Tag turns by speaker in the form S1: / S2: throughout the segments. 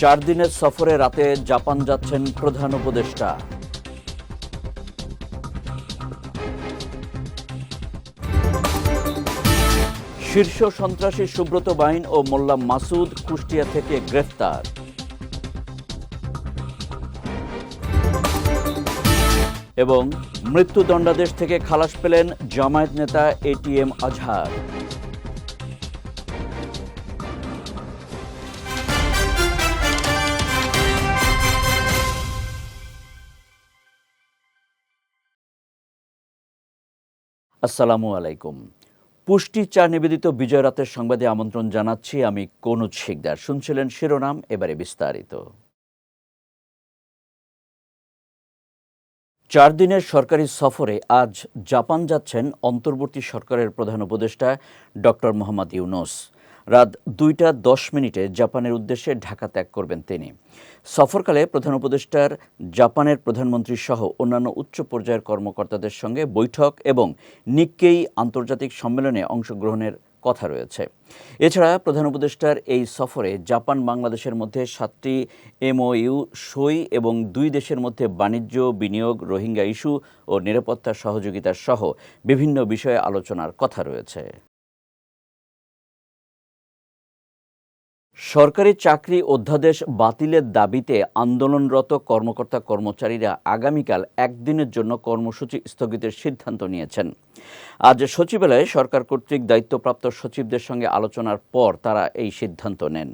S1: চার দিনের সফরে রাতে জাপান যাচ্ছেন প্রধান উপদেষ্টা। শীর্ষ সন্ত্রাসী সুব্রত বাইন ও মোল্লা মাসুদ কুষ্টিয়া থেকে গ্রেফতার। এবং মৃত্যুদণ্ডাদেশ থেকে খালাস পেলেন জামায়াত নেতা এটিএম আজহার। আসসালামু আলাইকুম। পুষ্টি চা নিবেদিত বিজয় রাতের সংবাদে আমন্ত্রণ জানাচ্ছি আমি কনুজ শিকদার। শুনছিলেন শিরোনাম, এবারে বিস্তারিত। চার দিনের সরকারি সফরে আজ জাপান যাচ্ছেন অন্তর্বর্তী সরকারের প্রধান উপদেষ্টা ডক্টর মোহাম্মদ ইউনুস। রাত দুইটা দশ মিনিটে জাপানের উদ্দেশ্যে ঢাকা ত্যাগ করবেন তিনি। সফরকালে প্রধান উপদেষ্টার, জাপানের প্রধানমন্ত্রী সহ অন্যান্য উচ্চ পর্যায়ের কর্মকর্তাদের সঙ্গে বৈঠক এবং নিক্কেই আন্তর্জাতিক সম্মেলনে অংশগ্রহণের কথা রয়েছে। এছাড়া প্রধান উপদেষ্টার এই সফরে জাপান, বাংলাদেশের মধ্যে সাতটি এমওইউ, সই এবং দুই দেশের মধ্যে বাণিজ্য, বিনিয়োগ, রোহিঙ্গা ইস্যু ও নিরাপত্তা সহযোগিতা সহ বিভিন্ন বিষয়ে আলোচনার কথা রয়েছে। সরকারি চাকরি অধ্যাদেশ বাতিলের দাবিতে আন্দোলনরত কর্মকর্তা কর্মচারীরা আগামীকাল একদিনের জন্য কর্মসূচি স্থগিতের সিদ্ধান্ত নিয়েছেন। আজ সচিবালয়ে সরকার কর্তৃক দায়িত্বপ্রাপ্ত সচিবদের সঙ্গে আলোচনার পর তারা এই সিদ্ধান্ত নেন।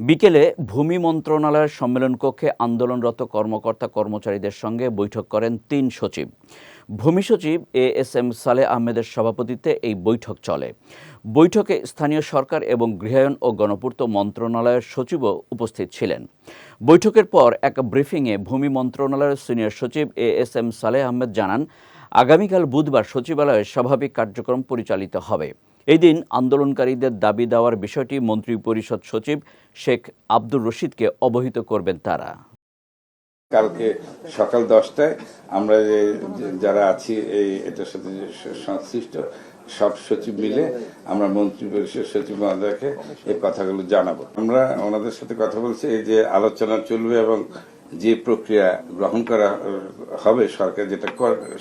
S1: বিকেলে ভূমি মন্ত্রণালয়ের সম্মেলন কক্ষে আন্দোলনরত কর্মকর্তা কর্মচারীদের সঙ্গে বৈঠক করেন তিন সচিব। ভূমি সচিব এ এস এম সালে আহমেদের সভাপতিত্বে এই বৈঠক চলে। বৈঠকে স্থানীয় সরকার এবং গৃহায়ন ও গণপূর্ত মন্ত্রণালয়ের সচিবও উপস্থিত ছিলেন। বৈঠকের পর এক ব্রিফিংয়ে ভূমি মন্ত্রণালয়ের সিনিয়র সচিব এ এস এম সালে আহমেদ জানান আগামীকাল বুধবার সচিবালয়ের স্বাভাবিক কার্যক্রম পরিচালিত হবে। এই দিন আন্দোলনকারীদের দাবি দেওয়ার বিষয়টি মন্ত্রী পরিষদ সচিব শেখ আব্দুর রশিদকে অবহিত করবেন তারা।
S2: কালকে সকাল দশটায় আমরা যারা আছি, এই এটার সাথে সংশ্লিষ্ট সব সচিব মিলে আমরা মন্ত্রী পরিষদ সচিব মহোদয়কে এই কথাগুলো জানাব। আমরা ওনাদের সাথে কথা বলছি, এই যে আলোচনা চলবে এবং যে প্রক্রিয়া গ্রহণ করা হবে সরকার যেটা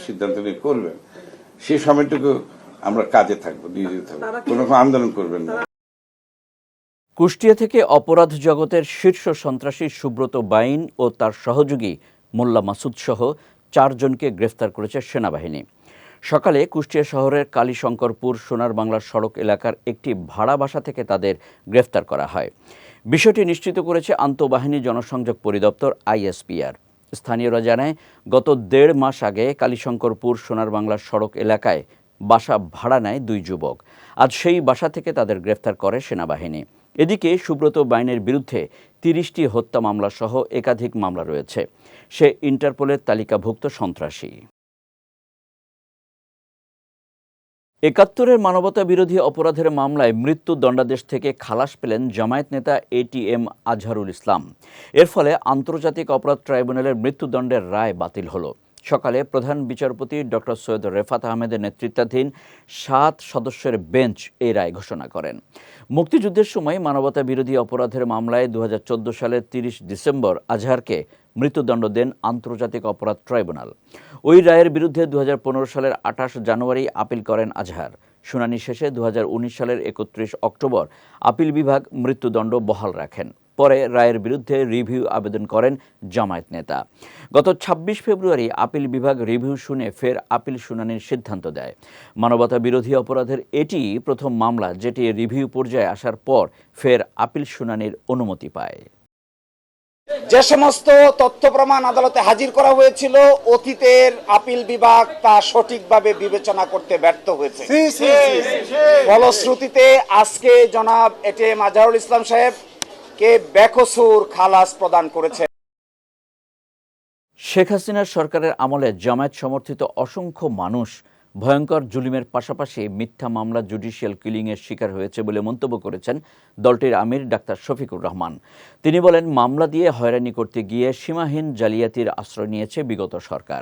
S2: সিদ্ধান্ত নিয়ে করবেন সেই সময়টুকু আমরা কাজে থাকব নিয়োজিত থাকব। কোনো আন্দোলন করবেন না।
S1: কুষ্টিয়া থেকে অপরাধ জগতের শীর্ষ সন্ত্রাসী সুব্রত বাইন ও তার সহযোগী মোল্লা মাসুদ সহ চারজনকে গ্রেফতার করেছে সেনাবাহিনী। সকালে কুষ্টিয়া শহরের কালীশঙ্করপুর সোনার বাংলা সড়ক এলাকার একটি ভাড়া বাসা থেকে তাদের গ্রেফতার করা হয়। বিষয়টি নিশ্চিত করেছে আন্তঃবাহিনী জনসংযোগ পরিদপ্তর আইএসপিআর। স্থানীয়রা জানায়, গত দেড় মাস আগে কালীশঙ্করপুর সোনার বাংলা সড়ক এলাকায় বাসা ভাড়া নেয় দুই যুবক। আজ সেই বাসা থেকে তাদের গ্রেফতার করে সেনাবাহিনী। এদিকে সুব্রত বাইনের বিরুদ্ধে তিরিশটি হত্যা মামলা সহ একাধিক মামলা রয়েছে। সে ইন্টারপোলের তালিকাভুক্ত সন্ত্রাসী। একাত্তরের মানবতা বিরোধী অপরাধের মামলায় মৃত্যু দণ্ডাদেশ থেকে খালাস পেলেন জামায়াত নেতা এটিএম আজহারুল ইসলাম। এর ফলে আন্তর্জাতিক অপরাধ ট্রাইব্যুনালের মৃত্যুদণ্ডের রায় বাতিল হলো। সকালে প্রধান বিচারপতি ডক্টর সৈয়দ রেফাত আহমেদের নেতৃত্বাধীন সাত সদস্যের বেঞ্চ এই রায় ঘোষণা করেন। মুক্তিযুদ্ধের সময় মানবতা বিরোধী অপরাধের মামলায় দু হাজার চোদ্দ সালের তিরিশ ডিসেম্বর আজহারকে মৃত্যুদণ্ড দেন আন্তর্জাতিক অপরাধ ট্রাইব্যুনাল। ওই রায়ের বিরুদ্ধে দু হাজার পনেরো সালের আঠাশ জানুয়ারি আপিল করেন আজহার। শুনানি শেষে দু হাজার উনিশ সালের একত্রিশ অক্টোবর আপিল বিভাগ মৃত্যুদণ্ড বহাল রাখেন। পরে রায়ের বিরুদ্ধে রিভিউ আবেদন করেন জামায়াত নেতা। গত ২৬ ফেব্রুয়ারি আপিল বিভাগ রিভিউ শুনে ফের আপিল শুনানির সিদ্ধান্ত দেয়। মানবতা বিরোধী অপরাধের এটি প্রথম মামলা যেটি রিভিউ পর্যায়ে আসার পর ফের আপিল শুনানির অনুমতি পায়।
S3: যে সমস্ত তথ্য প্রমাণ আদালতে হাজির করা হয়েছিল অতীতের আপিল বিভাগ তা সঠিকভাবে বিবেচনা করতে ব্যর্থ হয়েছে। ফলশ্রুতিতে আজকে জনাব এটিএম আজহারুল ইসলাম সাহেব কে বেকসুর খালাস প্রদান করেছে।
S1: শেখ হাসিনার সরকারের আমলে জামায়াত সমর্থিত অসংখ্য মানুষ ভয়ঙ্কর জুলিমের পাশাপাশি মিথ্যা মামলা জুডিশিয়াল কিলিংয়ের শিকার হয়েছে বলে মন্তব্য করেছেন দলটির আমির ডাক্তার শফিকুর রহমান। তিনি বলেন, মামলা দিয়ে হয়রানি করতে গিয়ে সীমাহীন জালিয়াতির আশ্রয় নিয়েছে বিগত সরকার।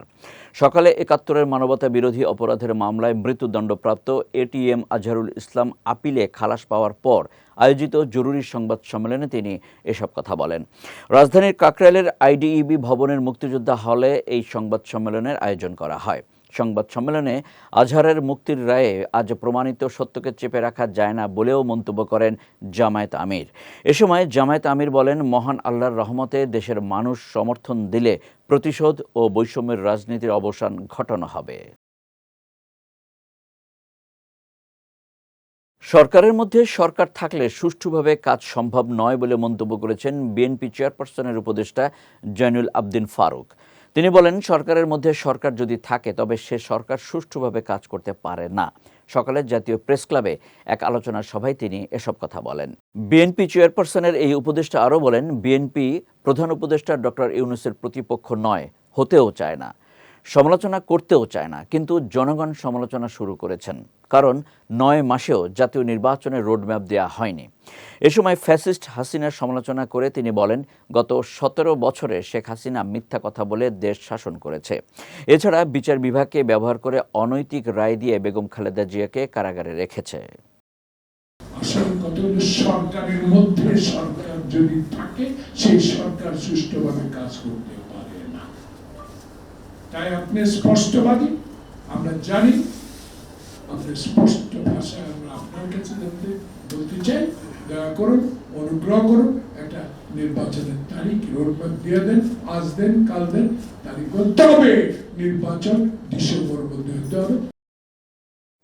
S1: সকালে একাত্তরের মানবতা বিরোধী অপরাধের মামলায় মৃত্যুদণ্ডপ্রাপ্ত এটিএম আজহারুল ইসলাম আপিলে খালাস পাওয়ার পর আয়োজিত জরুরি সংবাদ সম্মেলনে তিনি এসব কথা বলেন। রাজধানীর কাকরাইলের আইডিইবি ভবনের মুক্তিযোদ্ধা হলে এই সংবাদ সম্মেলনের আয়োজন করা হয়। সংবাদ সম্মেলনে আজহারের মুক্তির রায়ে আজ প্রমাণিত সত্যকে চেপে রাখা যায় না বলেও মন্তব্য করেন জামায়াত আমির। এ সময় জামায়াত আমির বলেন, মহান আল্লাহর রহমতে দেশের মানুষ সমর্থন দিলে প্রতিশোধ ও বৈষম্যের রাজনীতির অবসান ঘটানো হবে। সরকারের মধ্যে সরকার থাকলে সুষ্ঠুভাবে কাজ সম্ভব নয় বলে মন্তব্য করেছেন বিএনপি চেয়ারপারসনের উপদেষ্টা জয়নুল আবদিন ফারুক। তিনি বলেন, সরকারের মধ্যে সরকার যদি থাকে, তবে সে সরকার সুষ্ঠুভাবে কাজ করতে পারে না। সকালে জাতীয় প্রেস ক্লাবে এক আলোচনা সভায় তিনি এসব কথা বলেন। বিএনপি চেয়ারপারসনের এই উপদেষ্টা আরও বলেন, বিএনপি প্রধান উপদেষ্টা ডক্টর ইউনুসের প্রতিপক্ষ নয়, হতেও চায় না। সমালোচনা করতেও চায় না, কিন্তু জনগণ সমালোচনা শুরু করেছেন। কারণ নয় মাসেও জাতীয় নির্বাচনের রোডম্যাপ দেওয়া হয়নি। এ সময় ফ্যাসিস্ট হাসিনার সমালোচনা করে তিনি বলেন, গত সতেরো বছরে শেখ হাসিনা মিথ্যা কথা বলে দেশ শাসন করেছে। এছাড়া বিচার বিভাগকে ব্যবহার করে অনৈতিক রায় দিয়ে বেগম খালেদা জিয়াকে কারাগারে রেখেছে।
S4: সরকারের মধ্যে সরকার যদি থাকে, সেই সরকার সুষ্ঠুভাবে কাজ করতে তাই আপনি স্পষ্টবাদী, আমরা জানি আপনার স্পষ্ট ভাষায় আমরা আপনার কাছে জানতে বলতে চাই, দয়া করুন, অনুগ্রহ করুন, একটা নির্বাচনের তারিখ, রোডম্যাপ দিয়ে দেন, আজ দেন, কাল দেন, তারিখ করতে হবে, নির্বাচন ডিসেম্বর মধ্যে হতে হবে।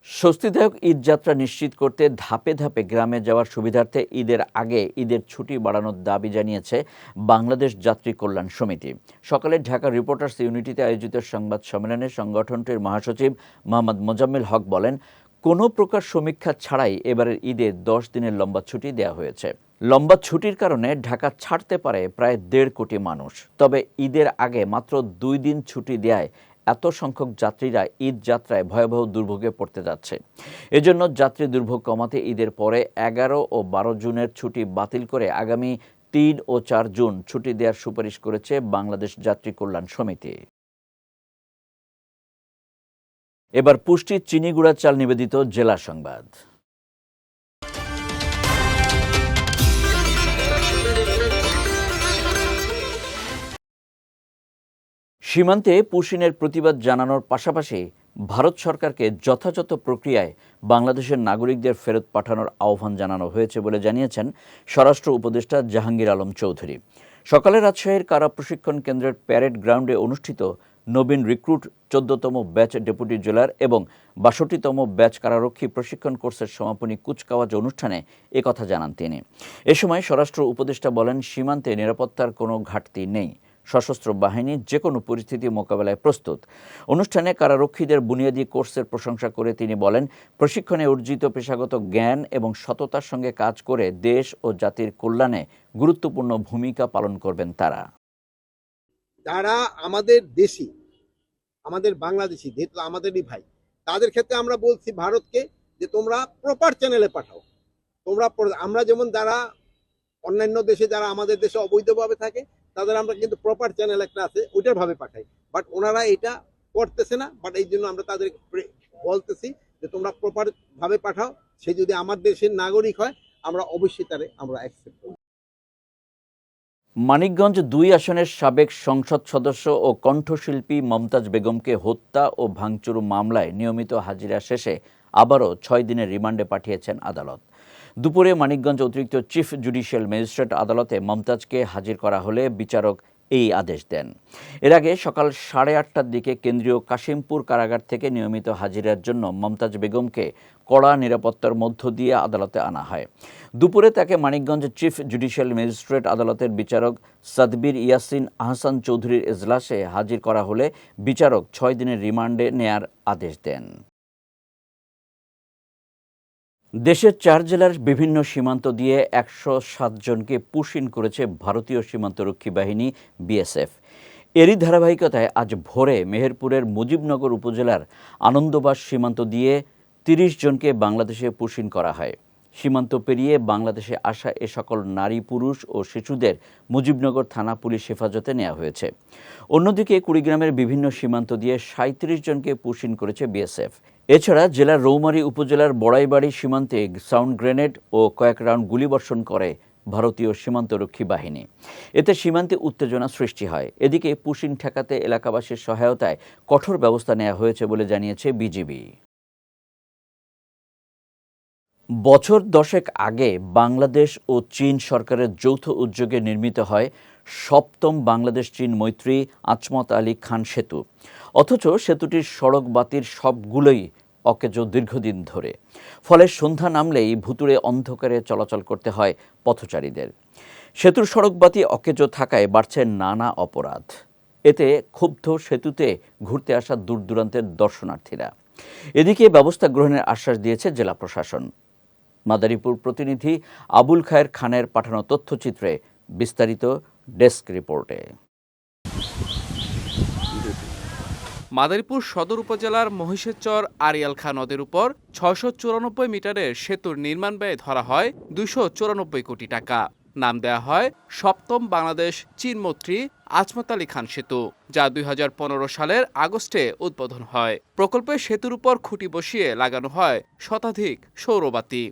S1: স্বস্তিদায়ক ঈদ যাত্রা নিশ্চিত করতে ধাপে ধাপে গ্রামে যাওয়ার সুবিধার্থে ঈদের আগে ঈদের ছুটি বাড়ানোর দাবি জানিয়েছে বাংলাদেশ যাত্রী কল্যাণ সমিতি। সকালে ঢাকা রিপোর্টার্স ইউনিটিতে আয়োজিত সংবাদ সম্মেলনে সংগঠনটির মহাসচিব মোহাম্মদ মোজাম্মেল হক বলেন, কোনো প্রকার সমীক্ষা ছাড়াই এবারের ঈদে দশ দিনের লম্বা ছুটি দেওয়া হয়েছে। লম্বা ছুটির কারণে ঢাকা ছাড়তে পারে প্রায় দেড় কোটি মানুষ। তবে ঈদের আগে মাত্র দুই দিন ছুটি দেয় এত সংখ্যক যাত্রীরা ঈদ যাত্রায় ভয়াবহ দুর্ভোগে পড়তে যাচ্ছে। এজন্য যাত্রী দুর্ভোগ কমাতে ঈদের পরে এগারো ও বারো জুনের ছুটি বাতিল করে আগামী তিন ও চার জুন ছুটি দেওয়ার সুপারিশ করেছে বাংলাদেশ যাত্রী কল্যাণ সমিতি। এবার পুষ্টি চিনিগুড়া চাল নিবেদিত জেলা সংবাদ। সীমান্তে পুশিনের প্রতিবাদ জানানোর পাশাপাশি ভারত সরকারকে যথাযথ প্রক্রিয়ায় বাংলাদেশের নাগরিকদের ফেরত পাঠানোর আহ্বান জানানো হয়েছে বলে জানিয়েছেন স্বরাষ্ট্র উপদেষ্টা জাহাঙ্গীর আলম চৌধুরী। সকালে রাজশাহীর কারা প্রশিক্ষণ কেন্দ্রের প্যারেড গ্রাউন্ডে অনুষ্ঠিত নবীন রিক্রুট চোদ্দতম ব্যাচ ডেপুটি জেলার এবং বাষট্টিতম ব্যাচ কারারক্ষী প্রশিক্ষণ কোর্সের সমাপনী কুচকাওয়াজ অনুষ্ঠানে একথা জানান তিনি। এ সময় স্বরাষ্ট্র উপদেষ্টা বলেন, সীমান্তে নিরাপত্তার কোনো ঘাটতি নেই। সশস্ত্র বাহিনী যে কোনো পরিস্থিতি মোকাবেলায় প্রস্তুত। অনুষ্ঠানে কারারক্ষীদের বুনিয়াদী কোর্সের প্রশংসা করে তিনি বলেন, প্রশিক্ষণে অর্জিত পেশাগত জ্ঞান এবং সততার সঙ্গে কাজ করে দেশ ও জাতির কল্যাণে গুরুত্বপূর্ণ ভূমিকা পালন করবেন তারা।
S5: যারা আমাদের দেশি, আমাদের বাংলাদেশি, যেহেতু আমাদেরই ভাই, তাদের ক্ষেত্রে আমরা বলছি ভারতকে যে তোমরা প্রপার চ্যানেলে পাঠাও। তোমরা আমরা যেমন যারা অন্যান্য দেশে, যারা আমাদের দেশে অবৈধভাবে থাকে তাদের আমরা কিন্তু প্রপার চ্যানেল একটা আছে, ওইটার ভাবে পাঠাই। বাট ওনারা এটা করতেছে না বাট এই জন্য আমরা তাদের বলতেছি যে তোমরা প্রপার ভাবে পাঠাও। সে যদি আমার দেশের নাগরিক হয়, আমরা অবশ্যই তারে আমরা অ্যাকসেপ্ট করব।
S1: মানিকগঞ্জ দুই আসনের সাবেক সংসদ সদস্য ও কণ্ঠশিল্পী মমতাজ বেগমকে হত্যা ও ভাঙচুর মামলায় নিয়মিত হাজিরা শেষে আবারও ছয় দিনের রিমান্ডে পাঠিয়েছেন আদালত। দুপুরে মানিকগঞ্জ অতিরিক্ত চিফ জুডিশিয়াল ম্যাজিস্ট্রেট আদালতে মমতাজকে হাজির করা হলে বিচারক এই আদেশ দেন। এর আগে সকাল সাড়ে আটটার দিকে কেন্দ্রীয় কাশিমপুর কারাগার থেকে নিয়মিত হাজিরার জন্য মমতাজ বেগমকে কড়া নিরাপত্তার মধ্য দিয়ে আদালতে আনা হয়। দুপুরে তাকে মানিকগঞ্জ চিফ জুডিশিয়াল ম্যাজিস্ট্রেট আদালতের বিচারক সাদবির ইয়াসিন আহসান চৌধুরীর এজলাসে হাজির করা হলে বিচারক ছয় দিনের রিমান্ডে নেয়ার আদেশ দেন। দেশের চার জেলার বিভিন্ন সীমান্ত দিয়ে একশো সাতজনকে পুশিন করেছে ভারতীয় সীমান্তরক্ষী বাহিনী, বিএসএফ। এরই ধারাবাহিকতায় আজ ভোরে মেহেরপুরের মুজিবনগর উপজেলার আনন্দবাস সীমান্ত দিয়ে তিরিশ জনকে বাংলাদেশে পুষিন করা হয়। সীমান্ত পেরিয়ে বাংলাদেশে আসা এ সকল নারী, পুরুষ ও শিশুদের মুজিবনগর থানা পুলিশ হেফাজতে নেওয়া হয়েছে। অন্যদিকে কুড়িগ্রামের বিভিন্ন সীমান্ত দিয়ে সাঁত্রিশ জনকে পুষিন করেছে বিএসএফ। এছাড়া জেলার রৌমারী উপজেলার বড়াইবাড়ি সীমান্তে সাউন্ড গ্রেনেড ও কয়েক রাউন্ড গুলিবর্ষণ করে ভারতীয় সীমান্তরক্ষী বাহিনী। এতে সীমান্তে উত্তেজনা সৃষ্টি হয়। এদিকে পুশিন ঠেকাতে এলাকাবাসীর সহায়তায় কঠোর ব্যবস্থা নেওয়া হয়েছে বলে জানিয়েছে বিজিবি। বছর দশেক আগে বাংলাদেশ ও চীন সরকারের যৌথ উদ্যোগে নির্মিত হয় সপ্তম বাংলাদেশ চীন মৈত্রী আচমত আলী খান সেতু। অথচ সেতুটির সড়ক বাতির সবগুলোই অকেজো দীর্ঘদিন ধরে। ফলে সন্ধ্যা নামলেই ভুতুড়ে অন্ধকারে চলাচল করতে হয় পথচারীদের। সেতুর সড়কবাতি অকেজো থাকায় বাড়ছে নানা অপরাধ। এতে ক্ষুব্ধ সেতুতে ঘুরতে আসা দূর দূরান্তের দর্শনার্থীরা। এদিকে ব্যবস্থা গ্রহণের আশ্বাস দিয়েছে জেলা প্রশাসন। মাদারীপুর প্রতিনিধি আবুল খায়ের খানের পাঠানো তথ্যচিত্রে বিস্তারিত ডেস্ক রিপোর্টে।
S6: মাদারীপুর সদর উপজেলার মহিষেরচর আরিয়াল খা নদের উপর ছয়শো চুরানব্বই মিটারের সেতুর নির্মাণ ব্যয় ধরা হয় দুশো চুরানব্বই কোটি টাকা। নাম দেয়া হয় সপ্তম বাংলাদেশ চীনমৈত্রী আজমত আলী খান সেতু, যা দুই হাজার পনেরো সালের আগস্টে উদ্বোধন হয়। প্রকল্পে সেতুর উপর খুঁটি বসিয়ে লাগানো হয় শতাধিক সৌরবাতি।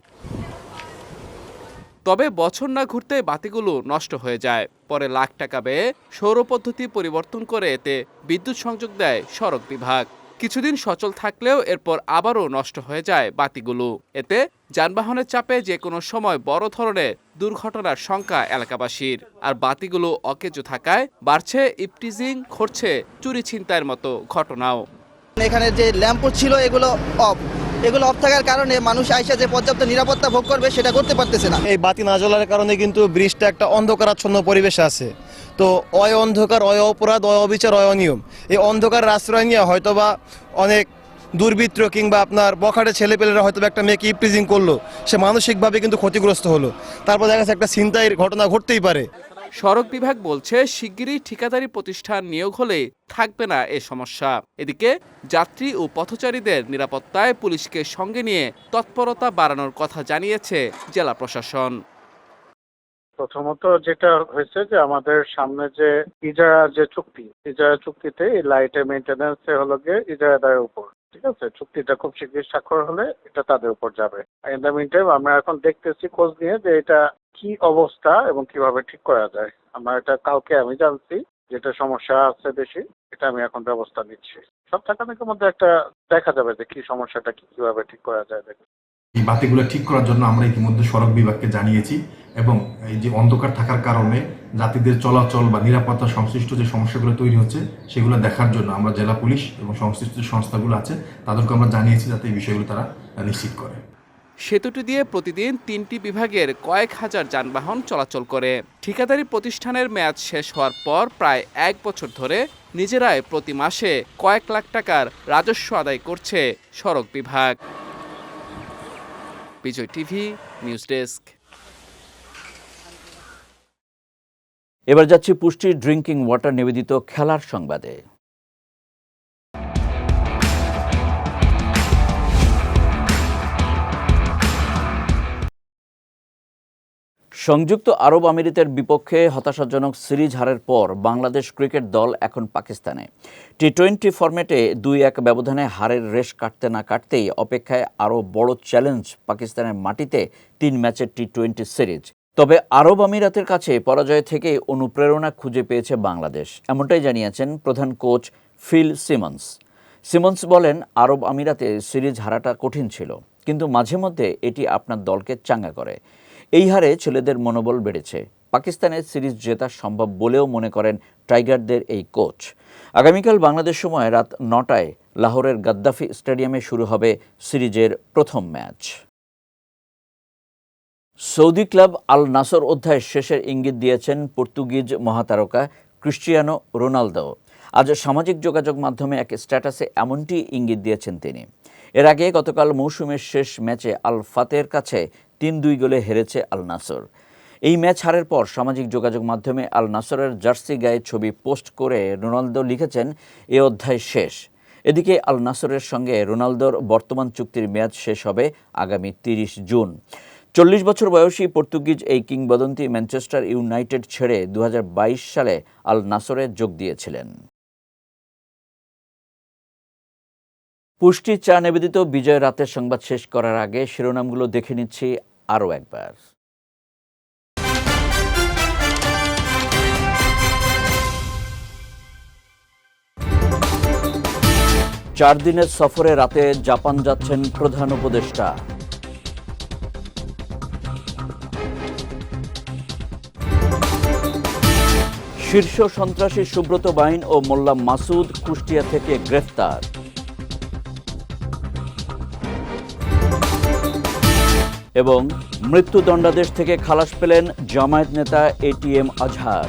S6: তবে বছর না ঘুরতে বাতিগুলো নষ্ট হয়ে যায়। পরে লাখ টাকা ব্যয়ে সৌর পদ্ধতি পরিবর্তন করে এতে বিদ্যুৎ সংযোগ দেয় সড়ক বিভাগ। কিছুদিন সচল থাকলেও এরপর আবারও নষ্ট হয়ে যায় বাতিগুলো। এতে যানবাহনের চাপে যে কোনো সময় বড় ধরনের দুর্ঘটনার শঙ্কা এলাকাবাসীর। আর বাতিগুলো অকেজো থাকায় বাড়ছে ইপটিজিং, ঘটছে চুরি ছিনতাইয়ের মতো ঘটনাও।
S7: এখানে যে ল্যাম্পোস্ট ছিল, এগুলো অফ। এগুলো অফ থাকার কারণে মানুষ আইসা যে পর্যাপ্ত নিরাপত্তা ভোগ করবে সেটা করতে পারতেছে না।
S8: এই বাতি না জ্বলার কারণে কিন্তু ব্রিজটা একটা অন্ধকারাচ্ছন্ন পরিবেশে আছে। তো অয় অন্ধকার, অয় অপরাধ, অয় অবিচার, অয় অনিয়ম, এই অন্ধকার আশ্রয় নিয়ে হয়তোবা অনেক দুর্বৃত্ত কিংবা আপনার বখাটে ছেলেপেলেরা হয়তো একটা মেয়েকে ইপ্রিজিং করল, সে মানসিকভাবে কিন্তু ক্ষতিগ্রস্ত হলো। তারপর দেখা যাচ্ছে একটা ছিনতাইয়ের ঘটনা ঘটতেই পারে।
S6: সড়ক বিভাগ বলছে, শিগগিরই ঠিকাদারি প্রতিষ্ঠান নিয়োগ হলে থাকবে না এ সমস্যা। এদিকে, যাত্রী ও পথচারীদের নিরাপত্তায় পুলিশকে সঙ্গে নিয়ে তৎপরতা বাড়ানোর কথা জানিয়েছে জেলা প্রশাসন।
S9: প্রথমত যেটা হয়েছে যে আমাদের সামনে যে ইজারা যে চুক্তি, ইজারা চুক্তিতে লাইটের মেনটেন্যান্স হলো গিয়ে ইজারাদারের উপর। ঠিক আছে চুক্তিটা খুব শীঘ্রই স্বাক্ষর হলে এটা তাদের উপর যাবে। ইন দ্য মিনটাইম আমরা এখন দেখতেছি খোঁজ নিয়ে যে এটা কি অবস্থা এবং কীভাবে ঠিক করা যায়। আমার এটা কাউকে আমি জানছি, যেটা সমস্যা আছে বেশি, এটা আমি এখন ব্যবস্থা নিচ্ছি। টাকাটার মধ্যে একটা দেখা যাবে যে কি সমস্যাটা কি, কীভাবে ঠিক করা যায়
S10: এই বাতিগুলো ঠিক করার জন্য আমরা ইতিমধ্যে সড়ক বিভাগকে জানিয়েছি এবং এই যে অন্ধকার থাকার কারণে যাত্রীদের চলাচল বা নিরাপত্তা সংশ্লিষ্ট যে সমস্যাগুলো তৈরি হচ্ছে, সেগুলো দেখার জন্য আমরা জেলা পুলিশ এবং সংশ্লিষ্ট সংস্থাগুলো আছে, তাদেরকে আমরা জানিয়েছি যাতে এই বিষয়গুলো তারা নিশ্চিত করে।
S6: সেতুটি দিয়ে প্রতিদিন তিনটি বিভাগের কয়েক হাজার যানবাহন চলাচল করে। ঠিকাদারি প্রতিষ্ঠানের মেয়াদ শেষ হওয়ার পর প্রায় এক বছর ধরে নিজেরাই প্রতি মাসে কয়েক লাখ টাকার রাজস্ব আদায় করছে সড়ক বিভাগ। Bijoy TV news desk.
S1: এবার যাচ্ছি পুষ্টি ড্রিঙ্কিং ওয়াটার নিবেদিত খেলার সংবাদে। সংযুক্ত আরব আমিরাতের বিপক্ষে হতাশাজনক সিরিজ হারের পর বাংলাদেশ ক্রিকেট দল এখন পাকিস্তানে। টি টোয়েন্টি ফরম্যাটে দুই এক ব্যবধানে হারের রেশ কাটতে না কাটতেই অপেক্ষায় আরও বড় চ্যালেঞ্জ পাকিস্তানের মাটিতে তিন ম্যাচের টি টোয়েন্টি সিরিজ। তবে আরব আমিরাতের কাছে পরাজয় থেকে অনুপ্রেরণা খুঁজে পেয়েছে বাংলাদেশ, এমনটাই জানিয়েছেন প্রধান কোচ ফিল সিমন্স। সিমন্স বলেন, আরব আমিরাতে সিরিজ হারাটা কঠিন ছিল, কিন্তু মাঝে মধ্যে এটি আপনার দলকে চাঙ্গা করে। এই হারে ছেলেদের মনোবল বেড়েছে। পাকিস্তানের সিরিজ জেতা সম্ভব বলেও মনে করেন টাইগারদের এই কোচ। আগামীকাল বাংলাদেশ সময় রাত নটায় লাহোরের গাদ্দাফি স্টেডিয়ামে শুরু হবে সিরিজের প্রথম match. Saudi club Al Nassr অধ্যায় শেষের ইঙ্গিত দিয়েছেন পর্তুগিজ মহাতারকা ক্রিশ্চিয়ানো রোনালদো। আজ সামাজিক যোগাযোগ মাধ্যমে এক স্ট্যাটাসে এমনটি ইঙ্গিত দিয়েছেন তিনি। এর আগে গতকাল মৌসুমের শেষ ম্যাচে আল ফাতের কাছে তিন দুই গোলে হেরেছে আল নাসর এই ম্যাচ হারের পর সামাজিক যোগাযোগ মাধ্যমে আল নাসরের জার্সি গায়ে ছবি পোস্ট করে রোনালদো লিখেছেন, এ অধ্যায় শেষ। এদিকে আল নাসরের সঙ্গে রোনালদোর বর্তমান চুক্তির মেয়াদ শেষ হবে আগামী তিরিশ জুন। চল্লিশ বছর বয়সী পর্তুগিজ এই কিংবদন্তি ম্যানচেস্টার ইউনাইটেড ছেড়ে দু হাজার বাইশ সালে আল নাসরে যোগ দিয়েছিলেন। পুষ্টি চা নিবেদিত বিজয় রাতের সংবাদ শেষ করার আগে শিরোনামগুলো দেখে নিচ্ছি আরও একবার। চার দিনের সফরে রাতে জাপান যাচ্ছেন প্রধান উপদেষ্টা। শীর্ষ সন্ত্রাসী সুব্রত বাইন ও মোল্লা মাসুদ কুষ্টিয়া থেকে গ্রেফতার। এবং মৃত্যুদণ্ডাদেশ থেকে খালাস পেলেন জামায়াত নেতা এটিএম আজহার।